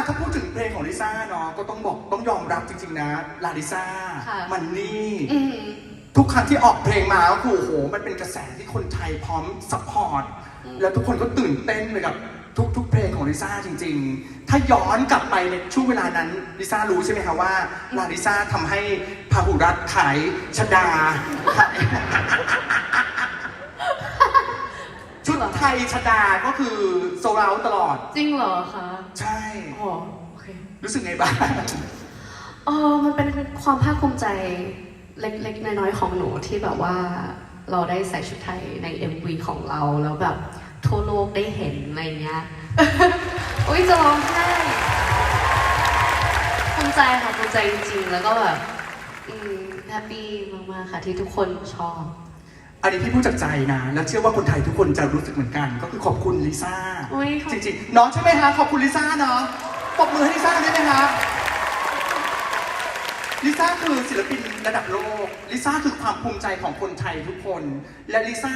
ะถ้าพูดถึงเพลงของลิซ่าเนาะก็ต้องบอกต้องยอมรับจริง ๆ นะลาลิซ่าค่ะ มันนี่ อืม ทุกครั้งที่ออกเพลงมาก็คือโอ้โห มันเป็นกระแสที่คนไทยพร้อมซัพพอร์ต อืม แล้วทุกคนก็ตื่นเต้นไปกับทุกๆ เพลงของลิซ่าจริง ๆ ถ้าย้อนกลับไปในช่วงเวลานั้นลิซ่ารู้ใช่ไหมคะว่าลาลิซ่าทำให้พาหุรัตน์ขายชดาขาย ชุดไทยชดาก็คือโซลเอาท์ตลอด จริงเหรอคะใช่ อ๋อโอเครู้สึกไงบ้าง เออมันเป็นความภาคภูมิใจเล็กๆ น้อยๆ ของหนูที่แบบว่าเราได้ใส่ชุดไทยใน MV ของเราแล้วแบบทั่วโลกได้เห็นอะไรเงี้ย อุ้ยจะร้องไห้ภูมิใจค่ะภูมิใจจริงๆ แล้วก็แบบอืมแฮปปี้มากๆ ค่ะที่ทุกคนชอบ อันนี้พี่พูดจากใจนะ แล้วเชื่อว่าคนไทยทุกคนจะรู้สึกเหมือนกัน ก็คือขอบคุณลิซ่าอุ๊ยขอบ จริงๆน้องใช่ไหมคะขอบคุณลิซ่าเนาะปรบมือให้ลิซ่าได้ไหมคะลิซ่าคือศิลปินระดับโลกลิซ่าคือความภูมิใจของคนไทยทุกคน และลิซ่า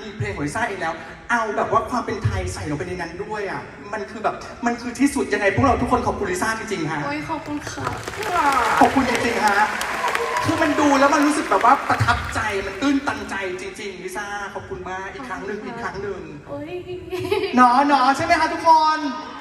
มีเพลงของลิซ่าเองแล้ว เอาแบบว่าความเป็นไทยใส่ลงไปในนั้นด้วยอะมันคือแบบมันคือที่สุดยังไงพวกเราทุกคนขอบคุณลิซ่าจริงๆฮะ โอ้ยขอบคุณค่ะ ขอบคุณจริงๆฮะ คือมันดูแล้วมันรู้สึกแบบว่าประทับใจ มันตื้นตันใจจริงๆลิซ่าขอบคุณมากอีกครั้งหนึ่งอีกครั้งหนึ่งโอ้ย เนาะเนาะใช่ไหมคะทุกคนใ